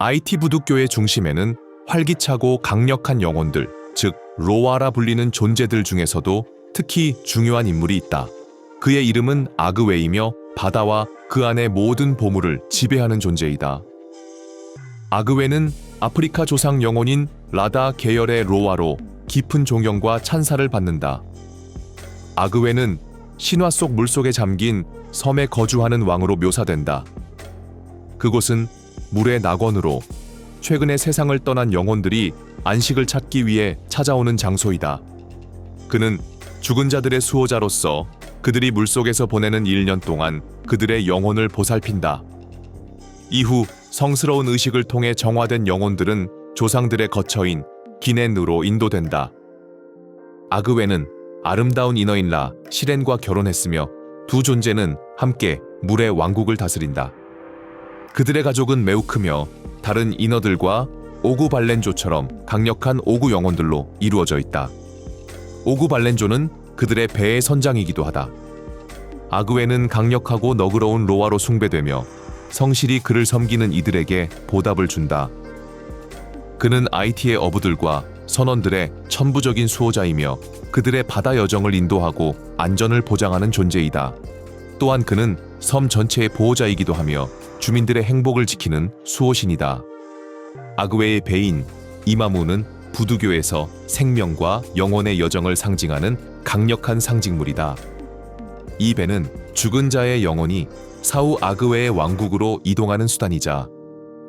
IT 부두교의 중심에는 활기차고 강력한 영혼들, 즉 로아라 불리는 존재들 중에서도 특히 중요한 인물이 있다. 그의 이름은 아그웨이며 바다와 그 안의 모든 보물을 지배하는 존재이다. 아그웨는 아프리카 조상 영혼인 라다 계열의 로아로 깊은 존경과 찬사를 받는다. 아그웨는 신화 속 물속에 잠긴 섬에 거주하는 왕으로 묘사된다. 그곳은 물의 낙원으로 최근에 세상을 떠난 영혼들이 안식을 찾기 위해 찾아오는 장소이다. 그는 죽은 자들의 수호자로서 그들이 물속에서 보내는 1년 동안 그들의 영혼을 보살핀다. 이후 성스러운 의식을 통해 정화된 영혼들은 조상들의 거처인 기넨으로 인도된다. 아그웨는 아름다운 인어인 라 시렌과 결혼했으며 두 존재는 함께 물의 왕국을 다스린다. 그들의 가족은 매우 크며 다른 인어들과 오구 발렌조처럼 강력한 오구 영혼들로 이루어져 있다. 오구 발렌조는 그들의 배의 선장이기도 하다. 아그웨는 강력하고 너그러운 로아로 숭배되며 성실히 그를 섬기는 이들에게 보답을 준다. 그는 IT의 어부들과 선원들의 천부적인 수호자이며 그들의 바다 여정을 인도하고 안전을 보장하는 존재이다. 또한 그는 섬 전체의 보호자이기도 하며 주민들의 행복을 지키는 수호신이다. 아그웨의 배인 이마무는 부두교에서 생명과 영혼의 여정을 상징하는 강력한 상징물이다. 이 배는 죽은 자의 영혼이 사후 아그웨의 왕국으로 이동하는 수단이자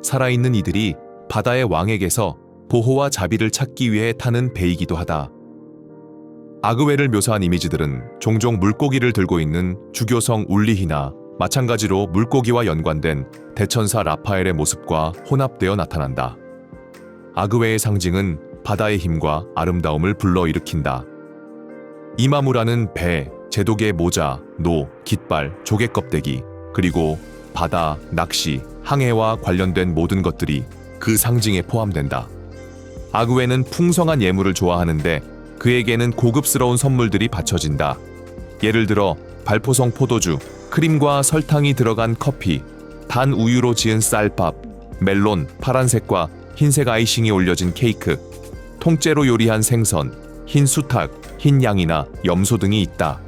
살아있는 이들이 바다의 왕에게서 보호와 자비를 찾기 위해 타는 배이기도 하다. 아그웨를 묘사한 이미지들은 종종 물고기를 들고 있는 주교성 울리히나 마찬가지로 물고기와 연관된 대천사 라파엘의 모습과 혼합되어 나타난다. 아그웨의 상징은 바다의 힘과 아름다움을 불러일으킨다. 이마무라는 배, 제독의 모자, 노, 깃발, 조개 껍데기, 그리고 바다, 낚시, 항해와 관련된 모든 것들이 그 상징에 포함된다. 아그웨는 풍성한 예물을 좋아하는데 그에게는 고급스러운 선물들이 바쳐진다. 예를 들어 발포성 포도주, 크림과 설탕이 들어간 커피, 단 우유로 지은 쌀밥, 멜론, 파란색과 흰색 아이싱이 올려진 케이크, 통째로 요리한 생선, 흰 수탉, 흰 양이나 염소 등이 있다.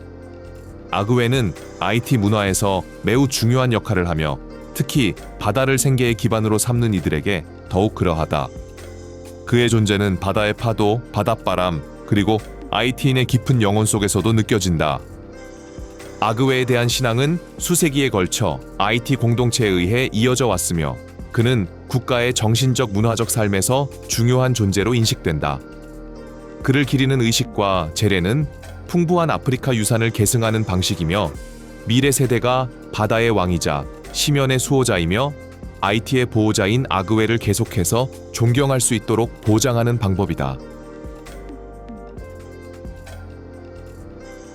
아그웨는 IT 문화에서 매우 중요한 역할을 하며 특히 바다를 생계의 기반으로 삼는 이들에게 더욱 그러하다. 그의 존재는 바다의 파도, 바닷바람, 그리고 IT인의 깊은 영혼 속에서도 느껴진다. 아그웨에 대한 신앙은 수세기에 걸쳐 IT 공동체에 의해 이어져 왔으며 그는 국가의 정신적 문화적 삶에서 중요한 존재로 인식된다. 그를 기리는 의식과 제례는 풍부한 아프리카 유산을 계승하는 방식이며 미래 세대가 바다의 왕이자 시면의 수호자이며 IT의 보호자인 아그웨를 계속해서 존경할 수 있도록 보장하는 방법이다.